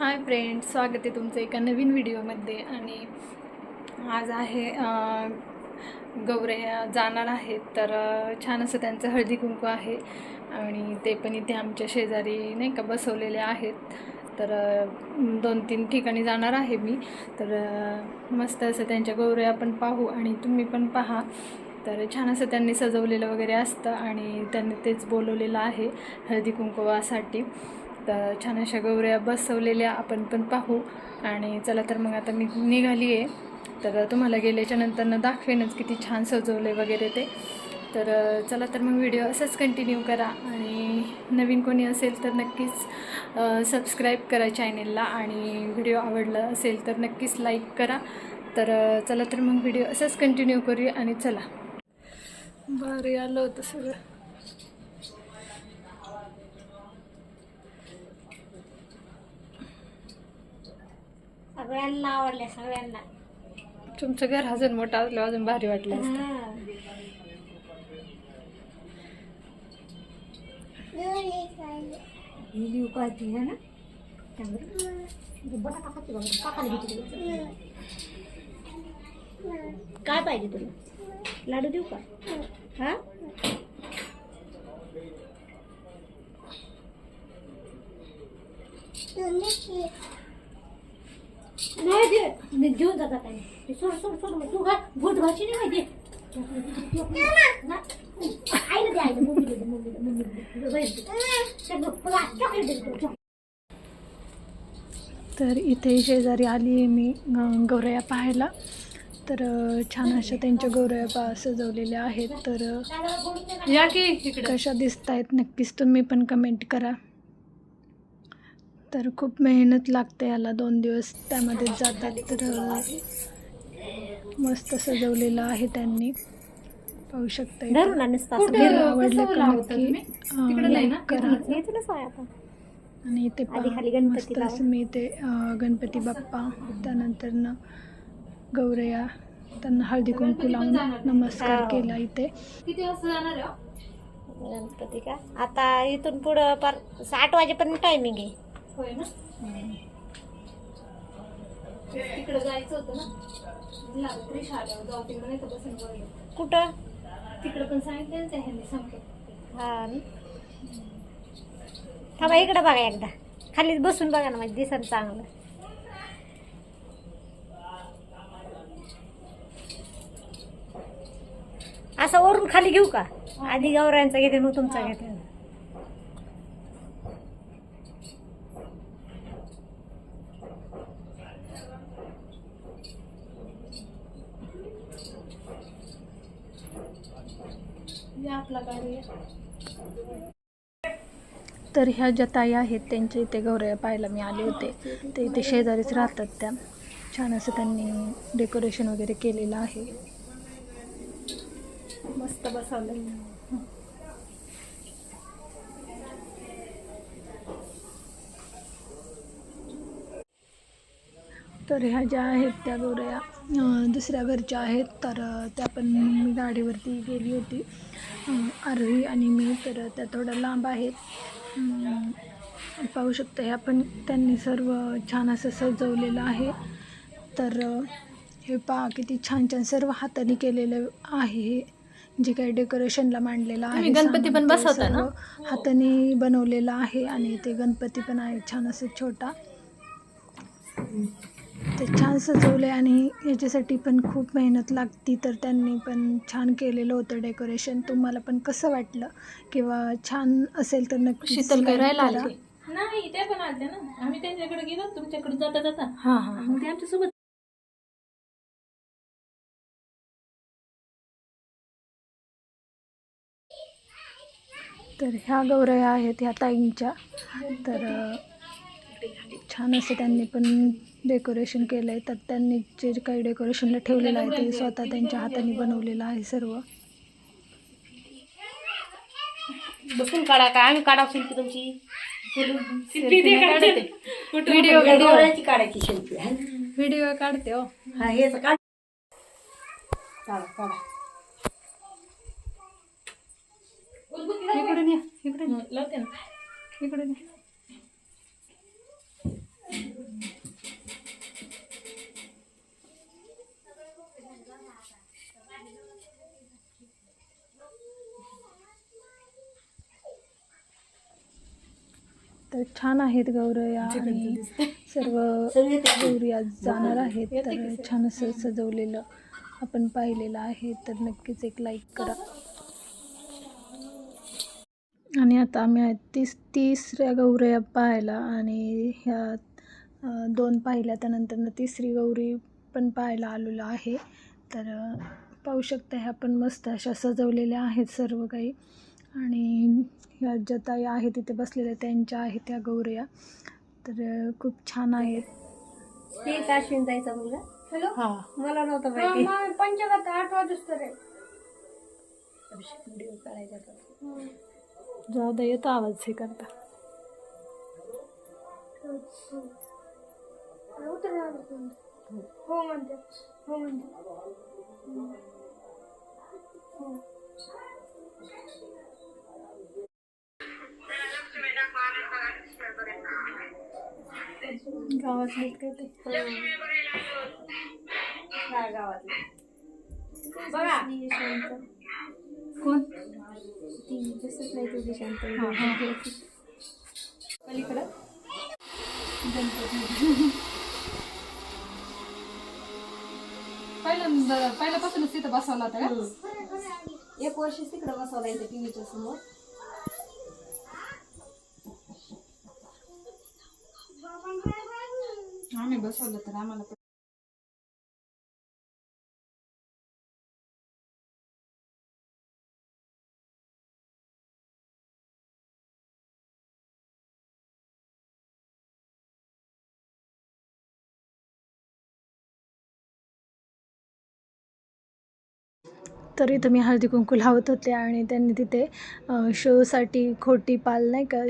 Hi friend स्वागत आहे तुमचं एका नवीन व्हिडिओमध्ये. आणि आज आहे अं, गौऱ्या जाणार आहेत तर छान असं त्यांचं हळदी कुंकू आहे. आणि ते पण इथे आमच्या शेजारी नाही का बसवलेले आहेत. तर दोन तीन ठिकाणी जाणार आहे मी. तर मस्त असं त्यांच्या गौऱ्या पण पाहू आणि तुम्ही पण पहा. तर छान असं त्यांनी सजवलेलं वगैरे असतं आणि त्यांनी तेच बोलवलेलं आहे हळदी कुंकवासाठी. तर छान अशा गौऱ्या बसवलेल्या आपण पण पाहू. आणि चला तर मग आता मी निघाली आहे तर तुम्हाला गेल्याच्या नंतरनं दाखवेनच किती छान सजवले वगैरे ते. तर चला तर मग व्हिडिओ असंच कंटिन्यू करा. आणि नवीन कोणी असेल तर नक्कीच सबस्क्राईब करा चॅनेलला आणि व्हिडिओ आवडला असेल तर नक्कीच लाईक करा. तर चला तर मग व्हिडिओ असंच कंटिन्यू करूया. आणि चला. बरं आलं होतं सगळं. सगळ्यांना आवडल्या सगळ्यांना. तुमचं घर अजून मोठं असलं अजून भारी वाटलं असतं. हा. ही है ना? त्यामुळे बटाटा खाते बघा काकाला घेते बघा. काय पाहिजे तुला? लाडू देऊ का? हा? नाही घेऊन जातात सोड सोड सोड. मग तू घा भूत घाशी नाही माहिती. आईला दे आईला. तर इथे शेजारी आली आहे मी गौरया पाहायला. तर छान अशा त्यांच्या गौरया पा सजवलेल्या आहेत. तर या की इकडे. कशा दिसत आहेत नक्कीच तुम्ही पण कमेंट करा. तर खूप मेहनत लागते याला दोन दिवस त्यामध्ये जातात. तर मस्त सजवलेलं आहे त्यांनी. पाहू शकता आवडला का नक्की करा. आणि इथे मस्त. असं मी इथे गणपती बाप्पा त्यानंतर न गौरया त्यांना हळदी कुंकू लावून नमस्कार हो. केला इथे. किती वाजता जाणार आहे हो? गणपती का? आता इथून पुढं पार आठ वाजेपर्यंत टायमिंग आहे. होय ना? तिकडे जायचं होतं ना? आल्यावर जाऊ तिकडे नाही तर बसून बघूया? कुठं? तिकडे पण सांगितलं ना त्या ह्यांनी हा ना. थांबा इकडं बघा एकदा. खाली बसून बघा ना म्हणजे दिसन चांगलं. असं वरून खाली घेऊ का? आधी गौऱ्यांचा घेते मग तुमचा घेते. तर ह्या ज्या ताई आहेत त्यांच्या इथे गौरया पाहायला मी आले होते. ते इथे शेजारीच राहतात त्या. छान असं त्यांनी डेकोरेशन वगैरे केलेलं आहे. मस्त बसवलं तर ह्या ज्या आहेत त्या गौरया दुसऱ्या घरच्या आहेत तर त्या पण मी गाडीवरती गेली होती. अं, आरोही आणि मी तर त्या थोड्या लांब आहेत. पाहू शकता ह्या पण त्यांनी सर्व छान असं सजवलेलं आहे. तर हे पहा किती छान छान सर्व हाताने केलेलं आहे हे. जे काही डेकोरेशनला मांडलेलं आहे गणपती पण बसवता ना? हाताने बनवलेलं आहे आणि ते गणपती पण आहे छान असं छोटा. ते छान सजवले आणि याच्यासाठी पण खूप मेहनत लागती तर त्यांनी पण छान केलेलं होतं डेकोरेशन. तुम्हाला पण कसं वाटलं? किंवा छान असेल तर नक्की शीतल काय राहायला आले नाही त्या पण आल्या ना. आम्ही त्यांच्याकडे गेलो तुमच्याकडे जाता जाता. हां हां. मग ते आमच्यासोबत तर ह्या गौरया आहेत ह्या ताईंच्या. तर छान असं त्यांनी पण डेकोरेशन केलं आहे तर त्यांनी जे काही डेकोरेशनला ठेवलेलं आहे ते स्वतः त्यांच्या हाताने बनवलेलं आहे सर्व. बसून काढा का? आम्ही काढा सेल्फी तुमची. व्हिडिओ व्हिडिओ काढायची सेल्फी व्हिडिओ काढते हो. हा हेच काढ. काढा काढा. इकडून या इकडून लावते ना. इकडून या. तर छान आहेत गौरया आणि सर्व गौरी आज जाणार आहेत. तर छान असं सजवलेलं आपण पाहिलेलं आहे. तर नक्कीच एक लाईक करा. आणि आता आम्ही आहेत तीस तिसऱ्या गौरया पाहायला आणि ह्या दोन पाहिल्या. त्यानंतर तिसरी गौरी पण पाहायला आलेलो आहे. तर पाहू शकता ह्या पण मस्त अशा सजवलेल्या आहेत सर्व काही. आणि ह्या ज्या ताई आहेत तिथे बसलेल्या त्यांच्या आहेत त्या गौरया तर खूप छान आहेत. ते काश्मीर जायचा मुलगा. हॅलो हां. मला नव्हतं माहिती. पंचगत आठ वाजता रे व्हिडिओ काढायचा होता. जाऊ दे येतो आवाज हे करता. हो म्हणते. हो म्हणते. गावातले काय ते? हा, गावातलं. बघा. कोण? ती दिसत नाही तुझी शांत हां हां पलीकडं पहिल्यापासूनच तिथं बसवला होता का? एक वर्ष तिकडे बसवला इथे टीव्हीच्या समोर. बसवलं तर आम्हाला तर इथं मी हळदी कुंकू लावत होते आणि त्यांनी तिथे शोसाठी खोटी पाल नाही का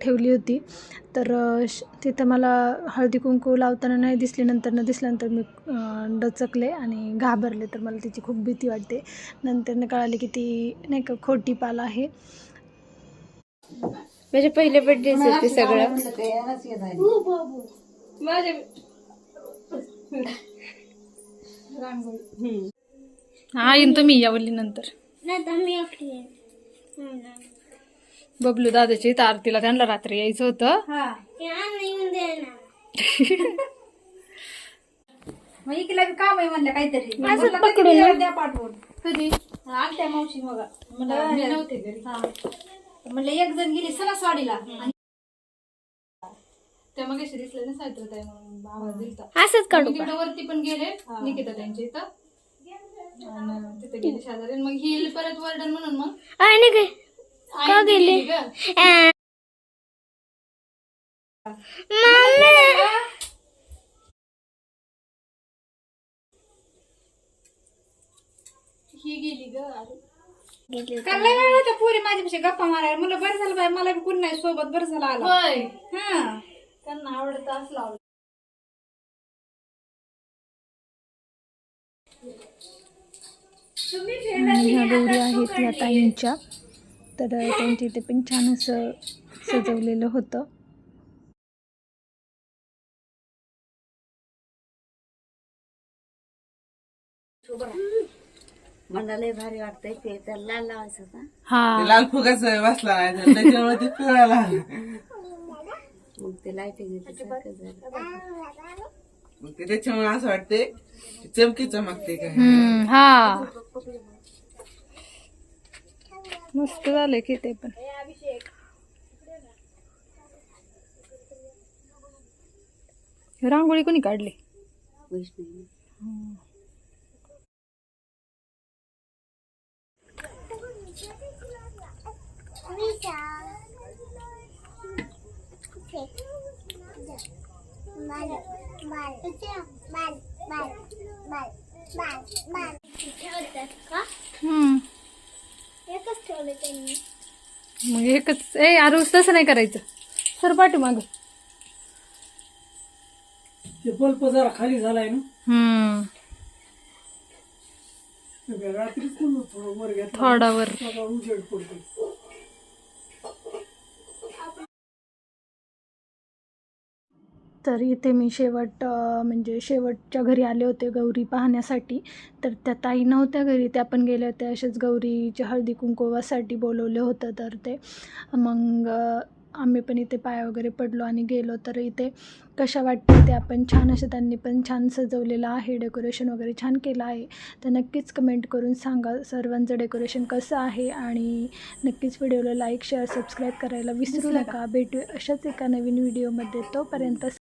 ठेवली होती. तर तिथं मला हळदी कुंकू लावताना नाही दिसली नंतर न दिसल्यानंतर मी डचकले आणि घाबरले. तर मला तिची खूप भीती वाटते. नंतर कळाले की ती नाही का खोटी पाल आहे. म्हणजे पहिले बड्डे सगळं. माझे हा येईन तुम्ही यावली नंतर बबलू दादाची इथं आरतीला त्यांना रात्री यायचं होतं. हा. मग बी काम आहे म्हणलं काहीतरी. असं म्हणलं पकडून कधी ना. वेळ द्या पाठवून. कधी? आलत्या मावशी बघा मी म्हणलं नव्हते घरी. हा. म्हणलं एक जण गेली सणासवाडीला आणि त्या मग दिसले ना सावित्रीताई म्हणून आवाज दिलता. असंच काढू मी तिकडे वरती पण गेले निकिता त्यांच्या इथं. आणि तिथे गेले शेजारी. आणि मग ही परत वर्डन म्हणून मग. काय आई गेली ग. ही गेली ग अरे काल लय वेळ होत्या पुरी माझ्यापेक्षा गप्पा मारायला? मला बरं झालं बाय मला बी कोण नाही सोबत बरं झालं आलं. होय. हा. त्यांना आवडत असलं ह्या गौरी आहेत या ताईंच्या. तर त्यांच्या इथे पण छान असं सजवलेलं होतं. मला लय भारी वाटतंय ते तर लाल लावायचं का? हा. लाल फुगाच बसला नाही तर त्याच्यामुळे ते पिवळा लागला. मग ते लाईटिंग मग ते त्याच्यामुळे असं वाटते चमकी चमकते काय. हम्म, हा. मस्त झालंय की ते पण. रांगोळी कोणी काढली? हम्म. मग एकच ए आरुस तसं नाही करायचं. सर पाठी माग. बल्ब जरा खाली झालाय ना. हम्म. रात्रीच थोडं वर थोडावर सकाळ उजेड पडतो तर इथे मी शेवट म्हणजे शेवटच्या घरी आले होते गौरी पाहण्यासाठी. तर त्या ताई नव्हत्या घरी त्या पण गेल्या होत्या. असेच गौरीच्या हळदी कुंकवासाठी बोलवलं होतं तर ते. मग आम्ही पण इथे पाया वगैरे पडलो आणि गेलो. तर इथे कशा वाटते ते आपण छान असं त्यांनी पण छान सजवलेलं आहे. डेकोरेशन वगैरे छान केलं आहे. तर नक्कीच कमेंट करून सांगा सर्वांचं डेकोरेशन कसं आहे. आणि नक्कीच व्हिडिओला लाईक शेअर सबस्क्राईब करायला विसरू नका. भेटू अशाच एका नवीन व्हिडिओमध्ये. तोपर्यंत